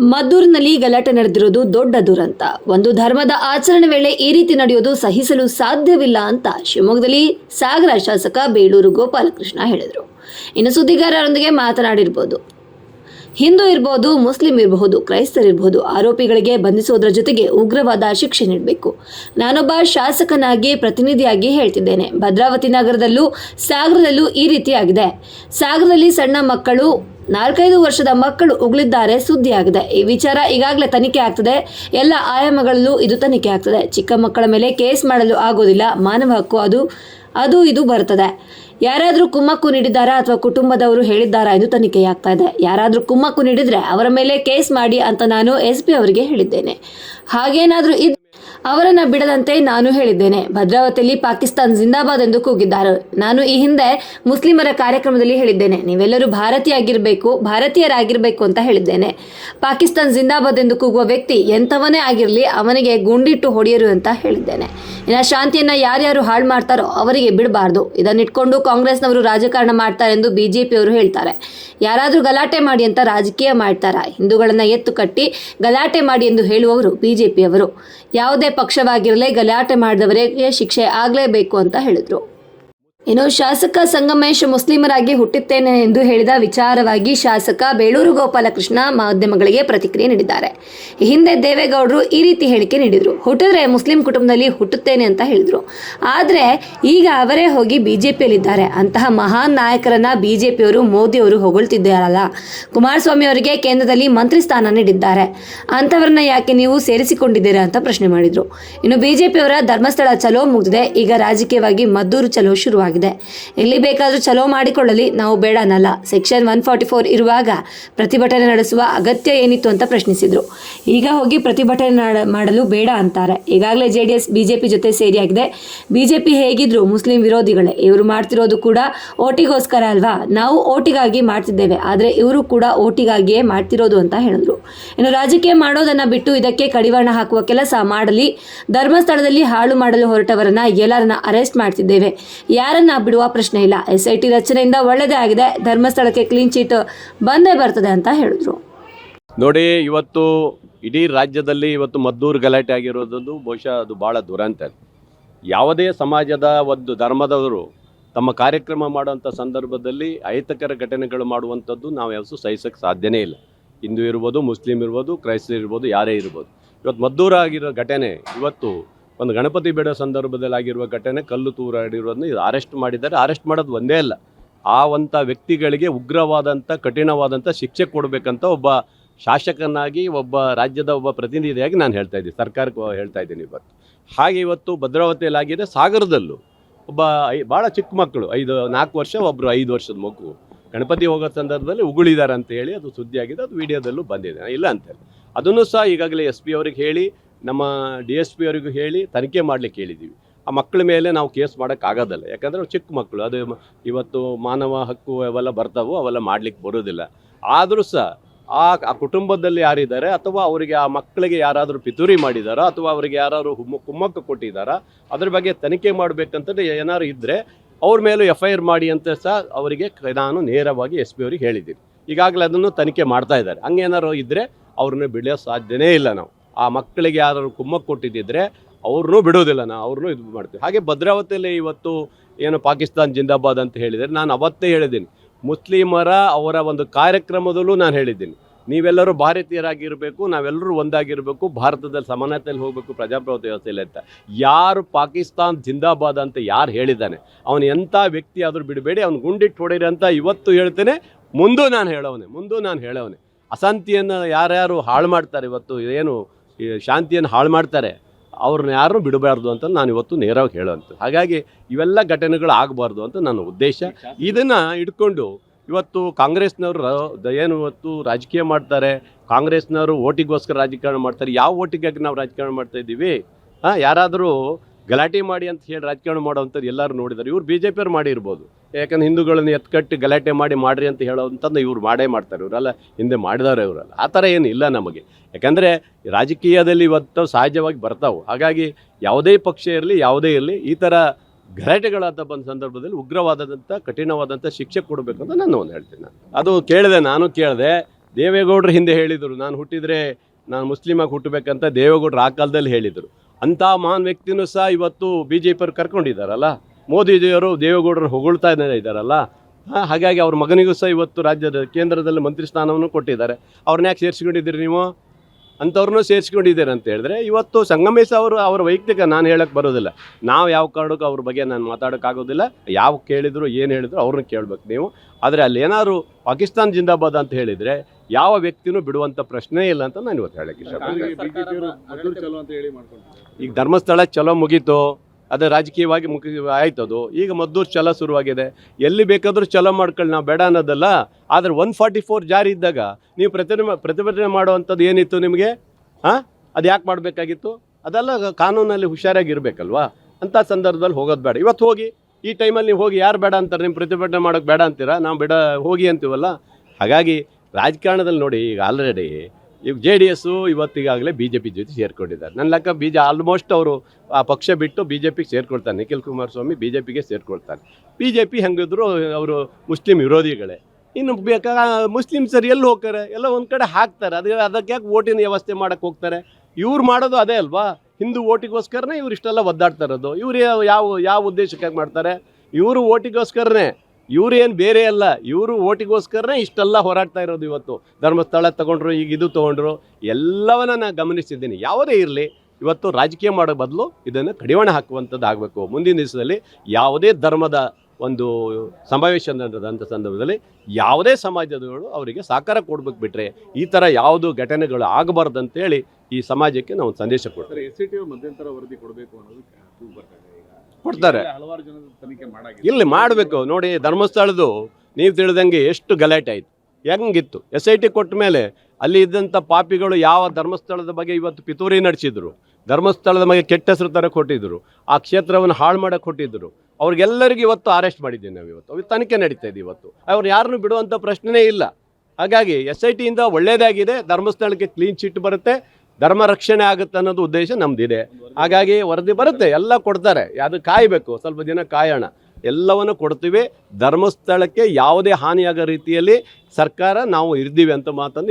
ಮದ್ದೂರಿನಲ್ಲಿ ಗಲಾಟೆ ನಡೆದಿರೋದು ದೊಡ್ಡ ದುರಂತ. ಒಂದು ಧರ್ಮದ ಆಚರಣೆ ವೇಳೆ ಈ ರೀತಿ ನಡೆಯೋದು ಸಹಿಸಲು ಸಾಧ್ಯವಿಲ್ಲ ಅಂತ ಶಿವಮೊಗ್ಗದಲ್ಲಿ ಸಾಗರ ಶಾಸಕ ಬೇಳೂರು ಗೋಪಾಲಕೃಷ್ಣ ಹೇಳಿದರು. ಇನ್ನು ಸುದ್ದಿಗಾರರೊಂದಿಗೆ ಮಾತನಾಡಿರ್ಬೋದು. ಹಿಂದೂ ಇರಬಹುದು ಮುಸ್ಲಿಂ ಇರಬಹುದು ಕ್ರೈಸ್ತರಿರಬಹುದು ಆರೋಪಿಗಳಿಗೆ ಬಂಧಿಸೋದ್ರ ಜೊತೆಗೆ ಉಗ್ರವಾದ ಶಿಕ್ಷೆ ನೀಡಬೇಕು. ನಾನೊಬ್ಬ ಶಾಸಕನಾಗಿ ಪ್ರತಿನಿಧಿಯಾಗಿ ಹೇಳ್ತಿದ್ದೇನೆ. ಭದ್ರಾವತಿ ನಗರದಲ್ಲೂ ಸಾಗರದಲ್ಲೂ ಈ ರೀತಿಯಾಗಿದೆ. ಸಾಗರದಲ್ಲಿ ಸಣ್ಣ ಮಕ್ಕಳು ನಾಲ್ಕೈದು ವರ್ಷದ ಮಕ್ಕಳು ಉಗುಳಿದ್ದಾರೆ, ಸುದ್ದಿಯಾಗಿದೆ. ಈ ವಿಚಾರ ಈಗಾಗಲೇ ತನಿಖೆ ಆಗ್ತದೆ. ಎಲ್ಲ ಆಯಾಮಗಳಲ್ಲೂ ಇದು ತನಿಖೆ ಆಗ್ತದೆ. ಚಿಕ್ಕ ಮಕ್ಕಳ ಮೇಲೆ ಕೇಸ್ ಮಾಡಲು ಆಗೋದಿಲ್ಲ. ಮಾನವ ಹಕ್ಕು ಅದು ಅದು ಇದು ಬರ್ತದೆ ಯಾರಾದರೂ ಕುಮ್ಮಕ್ಕು ನೀಡಿದ್ದಾರಾ ಅಥವಾ ಕುಟುಂಬದವರು ಹೇಳಿದ್ದಾರಾ ಎಂದು ತನಿಖೆಯಾಗ್ತಾ ಇದೆ. ಯಾರಾದರೂ ಕುಮ್ಮಕ್ಕು ನೀಡಿದರೆ ಅವರ ಮೇಲೆ ಕೇಸ್ ಮಾಡಿ ಅಂತ ನಾನು ಎಸ್ ಪಿ ಅವರಿಗೆ ಹೇಳಿದ್ದೇನೆ. ಹಾಗೇನಾದರೂ ಇದ್ ಅವರನ್ನ ಬಿಡದಂತೆ ನಾನು ಹೇಳಿದ್ದೇನೆ. ಭದ್ರಾವತಿಯಲ್ಲಿ ಪಾಕಿಸ್ತಾನ್ ಜಿಂದಾಬಾದ್ ಎಂದು ಕೂಗಿದ್ದಾರೆ. ನಾನು ಈ ಹಿಂದೆ ಮುಸ್ಲಿಮರ ಕಾರ್ಯಕ್ರಮದಲ್ಲಿ ಹೇಳಿದ್ದೇನೆ. ನೀವೆಲ್ಲರೂ ಭಾರತೀಯಾಗಿರಬೇಕು, ಭಾರತೀಯರಾಗಿರಬೇಕು ಅಂತ ಹೇಳಿದ್ದೇನೆ. ಪಾಕಿಸ್ತಾನ್ ಜಿಂದಾಬಾದ್ ಎಂದು ಕೂಗುವ ವ್ಯಕ್ತಿ ಎಂಥವನೇ ಆಗಿರಲಿ, ಅವನಿಗೆ ಗುಂಡಿಟ್ಟು ಹೊಡೆಯರು ಅಂತ ಹೇಳಿದ್ದೇನೆ. ಇನ್ನು ಶಾಂತಿಯನ್ನ ಯಾರ್ಯಾರು ಹಾಳು ಮಾಡ್ತಾರೋ ಅವರಿಗೆ ಬಿಡಬಾರ್ದು. ಇದನ್ನಿಟ್ಕೊಂಡು ಕಾಂಗ್ರೆಸ್ನವರು ರಾಜಕಾರಣ ಮಾಡ್ತಾರೆ ಎಂದು ಬಿಜೆಪಿಯವರು ಹೇಳ್ತಾರೆ. ಯಾರಾದರೂ ಗಲಾಟೆ ಮಾಡಿ ಅಂತ ರಾಜಕೀಯ ಮಾಡ್ತಾರಾ? ಹಿಂದೂಗಳನ್ನ ಎತ್ತು ಕಟ್ಟಿ ಗಲಾಟೆ ಮಾಡಿ ಎಂದು ಹೇಳುವವರು ಬಿಜೆಪಿಯವರು. ಯಾವುದೇ ಪಕ್ಷವಾಗಿರಲಿ ಗಲಾಟೆ ಮಾಡಿದವರಿಗೆ ಶಿಕ್ಷೆ ಆಗಲೇಬೇಕು ಅಂತ ಹೇಳಿದರು. ಇನ್ನು ಶಾಸಕ ಸಂಗಮೇಶ್ ಮುಸ್ಲಿಮರಾಗಿ ಹುಟ್ಟುತ್ತೇನೆ ಎಂದು ಹೇಳಿದ ವಿಚಾರವಾಗಿ ಶಾಸಕ ಬೇಳೂರು ಗೋಪಾಲಕೃಷ್ಣ ಮಾಧ್ಯಮಗಳಿಗೆ ಪ್ರತಿಕ್ರಿಯೆ ನೀಡಿದ್ದಾರೆ. ಹಿಂದೆ ದೇವೇಗೌಡರು ಈ ರೀತಿ ಹೇಳಿಕೆ ನೀಡಿದರು. ಹುಟ್ಟಿದ್ರೆ ಮುಸ್ಲಿಂ ಕುಟುಂಬದಲ್ಲಿ ಹುಟ್ಟುತ್ತೇನೆ ಅಂತ ಹೇಳಿದರು. ಆದರೆ ಈಗ ಅವರೇ ಹೋಗಿ ಬಿಜೆಪಿಯಲ್ಲಿದ್ದಾರೆ. ಅಂತಹ ಮಹಾನ್ ನಾಯಕರನ್ನ ಪಿಯವರು ಮೋದಿಯವರು ಹೊಗಳ್ತಿದ್ದಾರಲ್ಲ. ಕುಮಾರಸ್ವಾಮಿ ಅವರಿಗೆ ಕೇಂದ್ರದಲ್ಲಿ ಮಂತ್ರಿ ಸ್ಥಾನ ನೀಡಿದ್ದಾರೆ. ಅಂಥವ್ರನ್ನ ಯಾಕೆ ನೀವು ಸೇರಿಸಿಕೊಂಡಿದ್ದೀರಾ ಅಂತ ಪ್ರಶ್ನೆ ಮಾಡಿದರು. ಇನ್ನು ಬಿಜೆಪಿಯವರ ಧರ್ಮಸ್ಥಳ ಚಲೋ ಮುಗಿದಿದೆ. ಈಗ ರಾಜಕೀಯವಾಗಿ ಮದ್ದೂರು ಚಲೋ ಶುರುವಾಗಿದೆ. ಎಲ್ಲಿ ಬೇಕಾದರೂ ಚಲೋ ಮಾಡಿಕೊಳ್ಳಲಿ. ನಾವು ಬೇಡ ಅನ್ನಲ್ಲ. ಸೆಕ್ಷನ್ ಒನ್ ಫಾರ್ಟಿ ಫೋರ್ ಇರುವಾಗ ಪ್ರತಿಭಟನೆ ನಡೆಸುವ ಅಗತ್ಯ ಏನಿತ್ತು ಅಂತ ಪ್ರಶ್ನಿಸಿದರು. ಈಗ ಹೋಗಿ ಪ್ರತಿಭಟನೆ ಮಾಡಲು ಬೇಡ ಅಂತಾರೆ. ಈಗಾಗಲೇ ಜೆ ಡಿ ಎಸ್ ಬಿಜೆಪಿ ಜೊತೆ ಸೇರಿಯಾಗಿದೆ. ಬಿಜೆಪಿ ಹೇಗಿದ್ರು ಮುಸ್ಲಿಂ ವಿರೋಧಿಗಳೇ. ಇವರು ಮಾಡ್ತಿರೋದು ಕೂಡ ಓಟಿಗೋಸ್ಕರ ಅಲ್ವಾ? ನಾವು ಓಟಿಗಾಗಿ ಮಾಡ್ತಿದ್ದೇವೆ. ಆದರೆ ಇವರು ಕೂಡ ಓಟಿಗಾಗಿಯೇ ಮಾಡ್ತಿರೋದು ಅಂತ ಹೇಳಿದ್ರು. ಇನ್ನು ರಾಜಕೀಯ ಮಾಡೋದನ್ನ ಬಿಟ್ಟು ಇದಕ್ಕೆ ಕಡಿವಾಣ ಹಾಕುವ ಕೆಲಸ ಮಾಡಲಿ. ಧರ್ಮಸ್ಥಳದಲ್ಲಿ ಹಾಳು ಮಾಡಲು ಹೊರಟವರನ್ನ ಎಲ್ಲರನ್ನ ಅರೆಸ್ಟ್ ಮಾಡ್ತಿದ್ದೇವೆ. ಯಾರನ್ನ ಬಿಡುವ ಪ್ರಶ್ನೆ ಇಲ್ಲ. ಎಸ್ ಐ ಟಿ ರಚನೆಯಿಂದ ಒಳ್ಳೆಯದೇ ಆಗಿದೆ. ಧರ್ಮಸ್ಥಳಕ್ಕೆ ಕ್ಲೀನ್ ಚೀಟ್ ಬಂದೇ ಬರ್ತದೆ ಅಂತ ಹೇಳಿದ್ರು. ನೋಡಿ, ಇವತ್ತು ಇಡೀ ರಾಜ್ಯದಲ್ಲಿ ಇವತ್ತು ಮದ್ದೂರು ಗಲಾಟೆ ಆಗಿರೋದು ಬಹುಶಃ ಅದು ಭಾಳ ದುರಂತ. ಯಾವುದೇ ಸಮಾಜದ ಒಂದು ಧರ್ಮದವರು ತಮ್ಮ ಕಾರ್ಯಕ್ರಮ ಮಾಡುವಂಥ ಸಂದರ್ಭದಲ್ಲಿ ಅಹಿತಕರ ಘಟನೆಗಳು ಮಾಡುವಂಥದ್ದು ನಾವು ಯಾವತ್ತೂ ಸಹಿಸೋಕ್ಕೆ ಸಾಧ್ಯನೇ ಇಲ್ಲ. ಹಿಂದೂ ಇರ್ಬೋದು, ಮುಸ್ಲಿಂ ಇರ್ಬೋದು, ಕ್ರೈಸ್ತ ಇರ್ಬೋದು, ಯಾರೇ ಇರ್ಬೋದು. ಇವತ್ತು ಮದ್ದೂರಾಗಿರೋ ಘಟನೆ ಇವತ್ತು ಒಂದು ಗಣಪತಿ ಬಿಡೋ ಸಂದರ್ಭದಲ್ಲಿ ಆಗಿರುವ ಘಟನೆ ಕಲ್ಲು ತೂರಾಡಿರೋದನ್ನ ಇದು ಅರೆಸ್ಟ್ ಮಾಡಿದ್ದಾರೆ. ಅರೆಸ್ಟ್ ಮಾಡೋದು ಒಂದೇ ಅಲ್ಲ. ಆವಂಥ ವ್ಯಕ್ತಿಗಳಿಗೆ ಉಗ್ರವಾದಂಥ ಕಠಿಣವಾದಂಥ ಶಿಕ್ಷೆ ಕೊಡಬೇಕಂತ ಒಬ್ಬ ಶಾಸಕನಾಗಿ ಒಬ್ಬ ರಾಜ್ಯದ ಒಬ್ಬ ಪ್ರತಿನಿಧಿಯಾಗಿ ನಾನು ಹೇಳ್ತಾ ಇದ್ದೀನಿ. ಸರ್ಕಾರಕ್ಕೆ ಹೇಳ್ತಾ ಇದ್ದೀನಿ ಇವತ್ತು. ಹಾಗೆ ಇವತ್ತು ಭದ್ರಾವತಿಯಲ್ಲಿ ಆಗಿದೆ ಸಾಗರದಲ್ಲೂ ಒಬ್ಬ ಐ ಭಾಳ ಚಿಕ್ಕ ಮಕ್ಕಳು, ಐದು, ನಾಲ್ಕು ವರ್ಷ ಒಬ್ಬರು ಐದು ವರ್ಷದ ಮಗು ಗಣಪತಿ ಹೋಗೋ ಸಂದರ್ಭದಲ್ಲಿ ಉಗುಳಿದ್ದಾರೆ ಅಂತ ಹೇಳಿ ಅದು ಸುದ್ದಿಯಾಗಿದೆ. ಅದು ವಿಡಿಯೋದಲ್ಲೂ ಬಂದಿದೆ. ಇಲ್ಲ ಅಂತ ಅದನ್ನು ಸಹ ಈಗಾಗಲೇ ಎಸ್ ಪಿ ಅವ್ರಿಗೆ ಹೇಳಿ ನಮ್ಮ ಡಿ ಎಸ್ ಪಿ ಅವರಿಗೂ ಹೇಳಿ ತನಿಖೆ ಮಾಡಲಿಕ್ಕೆ ಹೇಳಿದ್ದೀವಿ. ಆ ಮಕ್ಕಳ ಮೇಲೆ ನಾವು ಕೇಸ್ ಮಾಡೋಕ್ಕಾಗೋದಲ್ಲ ಯಾಕಂದರೆ ಚಿಕ್ಕ ಮಕ್ಕಳು. ಅದು ಇವತ್ತು ಮಾನವ ಹಕ್ಕು ಅವೆಲ್ಲ ಬರ್ತಾವೋ ಅವೆಲ್ಲ ಮಾಡಲಿಕ್ಕೆ ಬರೋದಿಲ್ಲ. ಆದರೂ ಸಹ ಆ ಆ ಕುಟುಂಬದಲ್ಲಿ ಯಾರಿದ್ದಾರೆ ಅಥವಾ ಅವರಿಗೆ ಆ ಮಕ್ಕಳಿಗೆ ಯಾರಾದರೂ ಪಿತೂರಿ ಮಾಡಿದಾರಾ ಅಥವಾ ಅವರಿಗೆ ಯಾರಾದರೂ ಹುಮ್ಮ, ಕುಮ್ಮಕ್ಕ ಕೊಟ್ಟಿದ್ದಾರಾ ಅದ್ರ ಬಗ್ಗೆ ತನಿಖೆ ಮಾಡಬೇಕಂತ ಏನಾದ್ರು ಇದ್ದರೆ ಅವ್ರ ಮೇಲೂ ಎಫ್ ಐ ಆರ್ ಮಾಡಿ ಅಂತ ಸಹ ಅವರಿಗೆ ನಾನು ನೇರವಾಗಿ ಎಸ್ ಪಿ ಅವರಿಗೆ ಹೇಳಿದ್ದೀನಿ. ಈಗಾಗಲೇ ಅದನ್ನು ತನಿಖೆ ಮಾಡ್ತಾ ಇದ್ದಾರೆ. ಹಂಗೇನಾದ್ರು ಇದ್ದರೆ ಅವ್ರನ್ನ ಬಿಡೋ ಸಾಧ್ಯನೇ ಇಲ್ಲ ನಾವು. ಆ ಮಕ್ಕಳಿಗೆ ಯಾರು ಕುಮ್ಮಕ್ಕು ಕೊಟ್ಟಿದ್ದಿದ್ರೆ ಅವ್ರನ್ನೂ ಬಿಡೋದಿಲ್ಲ ನಾವು ಅವ್ರನ್ನೂ ಇದು ಮಾಡ್ತೀವಿ. ಹಾಗೆ ಭದ್ರಾವತಿಯಲ್ಲಿ ಇವತ್ತು ಏನು ಪಾಕಿಸ್ತಾನ್ ಜಿಂದಾಬಾದ್ ಅಂತ ಹೇಳಿದರೆ ನಾನು ಅವತ್ತೇ ಹೇಳಿದ್ದೀನಿ. ಮುಸ್ಲಿಮರ ಅವರ ಒಂದು ಕಾರ್ಯಕ್ರಮದಲ್ಲೂ ನಾನು ಹೇಳಿದ್ದೀನಿ. ನೀವೆಲ್ಲರೂ ಭಾರತೀಯರಾಗಿರಬೇಕು, ನಾವೆಲ್ಲರೂ ಒಂದಾಗಿರಬೇಕು, ಭಾರತದಲ್ಲಿ ಸಮಾನತೆಯಲ್ಲಿ ಹೋಗಬೇಕು ಪ್ರಜಾಪ್ರಭುತ್ವ ವ್ಯವಸ್ಥೆಯಲ್ಲಿ ಅಂತ. ಯಾರು ಪಾಕಿಸ್ತಾನ್ ಜಿಂದಾಬಾದ್ ಅಂತ ಯಾರು ಹೇಳಿದ್ದಾನೆ? ಅವನು ಎಂಥ ವ್ಯಕ್ತಿ ಆದರೂ ಬಿಡಬೇಡಿ, ಅವ್ನು ಗುಂಡಿಟ್ಟು ಹೊಡೀರಿ ಅಂತ ಇವತ್ತು ಹೇಳ್ತೇನೆ. ಮುಂದೂ ನಾನು ಹೇಳೋವನೆ, ಮುಂದೂ ನಾನು ಹೇಳೋವನೆ. ಅಶಾಂತಿಯನ್ನು ಯಾರ್ಯಾರು ಹಾಳು ಮಾಡ್ತಾರೆ ಇವತ್ತು, ಏನು ಶಾಂತಿಯನ್ನು ಹಾಳು ಮಾಡ್ತಾರೆ ಅವ್ರನ್ನ ಯಾರೂ ಬಿಡಬಾರ್ದು ಅಂತ ನಾನು ಇವತ್ತು ನೇರವಾಗಿ ಹೇಳೋಂಥ ಹಾಗಾಗಿ ಇವೆಲ್ಲ ಘಟನೆಗಳು ಆಗಬಾರ್ದು ಅಂತ ನನ್ನ ಉದ್ದೇಶ. ಇದನ್ನು ಇಟ್ಕೊಂಡು ಇವತ್ತು ಕಾಂಗ್ರೆಸ್ನವರು ಏನು ಇವತ್ತು ರಾಜಕೀಯ ಮಾಡ್ತಾರೆ ಕಾಂಗ್ರೆಸ್ನವರು ಓಟಿಗೋಸ್ಕರ ರಾಜಕಾರಣ ಮಾಡ್ತಾರೆ ಯಾವ ಓಟಿಗಾಗಿ ನಾವು ರಾಜಕಾರಣ ಮಾಡ್ತಾ ಇದ್ದೀವಿ? ಹಾಂ ಯಾರಾದರೂ ಗಲಾಟೆ ಮಾಡಿ ಅಂತ ಹೇಳಿ ರಾಜಕಾರಣ ಮಾಡೋವಂಥದ್ದು ಎಲ್ಲರೂ ನೋಡಿದ್ದಾರೆ ಇವ್ರು ಬಿ ಜೆ ಪಿಯವ್ರು ಮಾಡಿರ್ಬೋದು. ಯಾಕಂದ್ರೆ ಹಿಂದೂಗಳನ್ನು ಎತ್ಕಟ್ಟಿ ಗಲಾಟೆ ಮಾಡಿ ಮಾಡ್ರಿ ಅಂತ ಹೇಳೋವಂಥದ್ದು ಇವ್ರು ಮಾಡೇ ಮಾಡ್ತಾರೆ. ಇವರೆಲ್ಲ ಹಿಂದೆ ಮಾಡಿದವರು ಇವರಲ್ಲ. ಆ ಥರ ಇಲ್ಲ ನಮಗೆ. ಯಾಕಂದರೆ ರಾಜಕೀಯದಲ್ಲಿ ಇವತ್ತು ಸಹಜವಾಗಿ ಬರ್ತಾವೆ. ಹಾಗಾಗಿ ಯಾವುದೇ ಪಕ್ಷ ಇರಲಿ, ಯಾವುದೇ ಇರಲಿ, ಈ ಥರ ಗಲಾಟೆಗಳಾದ ಬಂದ ಸಂದರ್ಭದಲ್ಲಿ ಉಗ್ರವಾದಂಥ, ಕಠಿಣವಾದಂಥ ಶಿಕ್ಷೆ ಕೊಡಬೇಕು ಅಂತ ನಾನು ಒಂದು ಹೇಳ್ತೀನಿ ನಾನು. ಅದು ಕೇಳಿದೆ, ನಾನು ಕೇಳಿದೆ. ದೇವೇಗೌಡರು ಹಿಂದೆ ಹೇಳಿದರು, ನಾನು ಹುಟ್ಟಿದರೆ ನಾನು ಮುಸ್ಲಿಮಾಗಿ ಹುಟ್ಟಬೇಕಂತ ದೇವೇಗೌಡರು ಆ ಕಾಲದಲ್ಲಿ ಹೇಳಿದರು. ಅಂಥ ಮಹಾನ್ ವ್ಯಕ್ತಿನೂ ಸಹ ಇವತ್ತು ಬಿ ಜೆ ಪಿಯವರು ಕರ್ಕೊಂಡಿದ್ದಾರಲ್ಲ. ಮೋದಿಜಿಯವರು ದೇವೇಗೌಡರು ಹೊಗಳ್ತಾ ಇದ್ದಾರಲ್ಲ? ಹಾಗಾಗಿ ಅವ್ರ ಮಗನಿಗೂ ಸಹ ಇವತ್ತು ರಾಜ್ಯದ ಕೇಂದ್ರದಲ್ಲಿ ಮಂತ್ರಿ ಸ್ಥಾನವನ್ನು ಕೊಟ್ಟಿದ್ದಾರೆ. ಅವ್ರನ್ನ ಯಾಕೆ ಸೇರಿಸ್ಕೊಂಡಿದ್ದೀರಿ ನೀವು? ಅಂಥವ್ರನ್ನೂ ಸೇರಿಸ್ಕೊಂಡಿದ್ದೀರಿ ಅಂತ ಹೇಳಿದ್ರೆ ಇವತ್ತು ಸಂಗಮೇಶ್ ಅವರು ಅವರ ವೈಯಕ್ತಿಕ ನಾನು ಹೇಳಕ್ಕೆ ಬರೋದಿಲ್ಲ. ನಾವು ಯಾವ ಕಾರಣಕ್ಕೂ ಅವ್ರ ಬಗ್ಗೆ ನಾನು ಮಾತಾಡೋಕ್ಕಾಗೋದಿಲ್ಲ ಯಾವ ಕೇಳಿದ್ರು ಏನು ಹೇಳಿದ್ರು ಅವ್ರನ್ನ ಕೇಳಬೇಕು ನೀವು. ಆದರೆ ಅಲ್ಲಿ ಏನಾದ್ರು ಪಾಕಿಸ್ತಾನ್ ಜಿಂದಾಬಾದ್ ಅಂತ ಹೇಳಿದರೆ ಯಾವ ವ್ಯಕ್ತಿನೂ ಬಿಡುವಂಥ ಪ್ರಶ್ನೆ ಇಲ್ಲ ಅಂತ ನಾನು ಇವತ್ತು ಹೇಳಕ್ಕೆ ಇಷ್ಟಪಡ್ತೀನಿ ಈಗ ಧರ್ಮಸ್ಥಳ ಚಲೋ ಮುಗೀತು. ಅದು ರಾಜಕೀಯವಾಗಿ ಮುಖ ಆಯ್ತು ಅದು. ಈಗ ಮದ್ದೂರು ಛಲ ಶುರುವಾಗಿದೆ. ಎಲ್ಲಿ ಬೇಕಾದರೂ ಛಲ ಮಾಡ್ಕೊಳ್ಳಿ ನಾವು ಬೇಡ ಅನ್ನೋದಲ್ಲ. ಆದರೆ ಒನ್ ಫಾರ್ಟಿ ಫೋರ್ ಜಾರಿ ಇದ್ದಾಗ ನೀವು ಪ್ರತಿಭಟನೆ ಪ್ರತಿಭಟನೆ ಮಾಡುವಂಥದ್ದು ಏನಿತ್ತು ನಿಮಗೆ? ಹಾಂ? ಅದು ಯಾಕೆ ಮಾಡಬೇಕಾಗಿತ್ತು? ಅದೆಲ್ಲ ಕಾನೂನಲ್ಲಿ ಹುಷಾರಾಗಿರ್ಬೇಕಲ್ವಾ ಅಂಥ ಸಂದರ್ಭದಲ್ಲಿ ಹೋಗೋದು ಬೇಡ. ಇವತ್ತು ಹೋಗಿ, ಈ ಟೈಮಲ್ಲಿ ನೀವು ಹೋಗಿ ಯಾರು ಬೇಡ ಅಂತಾರೆ? ನಿಮ್ಮ ಪ್ರತಿಭಟನೆ ಮಾಡೋಕ್ಕೆ ಬೇಡ ಅಂತೀರಾ? ನಾವು ಬೇಡ ಹೋಗಿ ಅಂತೀವಲ್ಲ? ಹಾಗಾಗಿ ರಾಜಕಾರಣದಲ್ಲಿ ನೋಡಿ ಈಗ ಆಲ್ರೆಡಿ ಈಗ ಜೆ ಡಿ ಎಸ್ಸು ಇವತ್ತಿಗಾಗಲೇ ಬಿ ಜೆ ಪಿ ಜೊತೆ ಸೇರ್ಕೊಂಡಿದ್ದಾರೆ. ನನ್ನ ಲೆಕ್ಕ ಬಿ ಜೆ ಆಲ್ಮೋಸ್ಟ್ ಅವರು ಆ ಪಕ್ಷ ಬಿಟ್ಟು ಬಿ ಜೆ ಪಿಗೆ ಸೇರ್ಕೊಳ್ತಾರೆ. ನಿಖಿಲ್ ಕುಮಾರಸ್ವಾಮಿ ಬಿ ಜೆ ಪಿಗೆ ಸೇರಿಕೊಳ್ತಾರೆ. ಬಿ ಜೆ ಪಿ ಹೆಂಗಿದ್ರು ಅವರು ಮುಸ್ಲಿಂ ವಿರೋಧಿಗಳೇ. ಇನ್ನು ಬೇಕಾ ಮುಸ್ಲಿಮ್ಸರು ಎಲ್ಲಿ ಹೋಗ್ತಾರೆ? ಎಲ್ಲ ಒಂದು ಕಡೆ ಹಾಕ್ತಾರೆ. ಅದು ಅದಕ್ಕೆ ಯಾಕೆ ಓಟಿನ ವ್ಯವಸ್ಥೆ ಮಾಡೋಕ್ಕೆ ಹೋಗ್ತಾರೆ? ಇವ್ರು ಮಾಡೋದು ಅದೇ ಅಲ್ವಾ? ಹಿಂದೂ ಓಟಿಗೋಸ್ಕರನೇ ಇವ್ರು ಇಷ್ಟೆಲ್ಲ ಒದ್ದಾಡ್ತಾ ಇರೋದು. ಇವ್ರು ಯಾವ ಯಾವ ಯಾವ ಉದ್ದೇಶಕ್ಕಾಗಿ ಮಾಡ್ತಾರೆ? ಇವರು ಓಟಿಗೋಸ್ಕರನೇ ಇವ್ರು ಏನು ಬೇರೆ ಅಲ್ಲ, ಇವರು ಓಟಿಗೋಸ್ಕರನೇ ಇಷ್ಟೆಲ್ಲ ಹೋರಾಡ್ತಾ ಇರೋದು ಇವತ್ತು. ಧರ್ಮಸ್ಥಳ ತಗೊಂಡ್ರು, ಈಗ ಇದು ತೊಗೊಂಡ್ರು, ಎಲ್ಲವನ್ನ ನಾನು ಗಮನಿಸಿದ್ದೀನಿ ಯಾವುದೇ ಇರಲಿ, ಇವತ್ತು ರಾಜಕೀಯ ಮಾಡೋ ಬದಲು ಇದನ್ನು ಕಡಿವಾಣ ಹಾಕುವಂಥದ್ದು ಆಗಬೇಕು. ಮುಂದಿನ ದಿವಸದಲ್ಲಿ ಯಾವುದೇ ಧರ್ಮದ ಒಂದು ಸಮಾವೇಶ ಸಂದರ್ಭದಲ್ಲಿ ಯಾವುದೇ ಸಮಾಜದವರು ಅವರಿಗೆ ಸಹಕಾರ ಕೊಡ್ಬೇಕು ಬಿಟ್ಟರೆ ಈ ಥರ ಯಾವುದು ಘಟನೆಗಳು ಆಗಬಾರ್ದು ಅಂತೇಳಿ ಈ ಸಮಾಜಕ್ಕೆ ನಾವು ಸಂದೇಶ ಕೊಡ್ತೀವಿ. ಮಧ್ಯಂತರ ವರದಿ ಕೊಡಬೇಕು ಅನ್ನೋದು ಕೊಡ್ತಾರೆ. ಇಲ್ಲಿ ಮಾಡಬೇಕು. ನೋಡಿ ಧರ್ಮಸ್ಥಳದ್ದು ನೀವು ತಿಳಿದಂಗೆ ಎಷ್ಟು ಗಲಾಟೆ ಆಯಿತು. ಹೆಂಗಿತ್ತು? ಎಸ್ ಐ ಟಿ ಕೊಟ್ಟ ಮೇಲೆ ಅಲ್ಲಿ ಇದ್ದಂಥ ಪಾಪಿಗಳು ಯಾವ ಧರ್ಮಸ್ಥಳದ ಬಗ್ಗೆ ಇವತ್ತು ಪಿತೂರಿ ನಡೆಸಿದ್ರು? ಧರ್ಮಸ್ಥಳದ ಬಗ್ಗೆ ಕೆಟ್ಟ ಹೆಸರು ತರ ಕೊಟ್ಟಿದ್ರು. ಆ ಕ್ಷೇತ್ರವನ್ನು ಹಾಳು ಮಾಡಕ್ಕೆ ಕೊಟ್ಟಿದ್ರು. ಅವ್ರಿಗೆಲ್ಲರಿಗೂ ಇವತ್ತು ಅರೆಸ್ಟ್ ಮಾಡಿದ್ದೀವಿ ನಾವು ಇವತ್ತು. ಅವು ತನಿಖೆ ನಡೀತಾ ಇದೆ ಇವತ್ತು. ಅವ್ರು ಯಾರನ್ನು ಬಿಡುವಂಥ ಪ್ರಶ್ನೆನೇ ಇಲ್ಲ. ಹಾಗಾಗಿ ಎಸ್ ಐ ಟಿಯಿಂದ ಒಳ್ಳೆಯದಾಗಿದೆ ಧರ್ಮಸ್ಥಳಕ್ಕೆ ಕ್ಲೀನ್ ಚಿಟ್ ಬರುತ್ತೆ. ಧರ್ಮ ರಕ್ಷಣೆ ಆಗುತ್ತೆ ಅನ್ನೋದು ಉದ್ದೇಶ ನಮ್ದಿದೆ. ಹಾಗಾಗಿ ವರದಿ ಬರುತ್ತೆ, ಎಲ್ಲ ಕೊಡ್ತಾರೆ. ಅದು ಕಾಯಬೇಕು, ಸ್ವಲ್ಪ ದಿನ ಕಾಯೋಣ. ಎಲ್ಲವನ್ನು ಕೊಡ್ತೀವಿ. ಧರ್ಮಸ್ಥಳಕ್ಕೆ ಯಾವುದೇ ಹಾನಿಯಾಗೋ ರೀತಿಯಲ್ಲಿ ಸರ್ಕಾರ ನಾವು ಇರ್ತೀವಿ ಅಂತ ಮಾತನ್ನು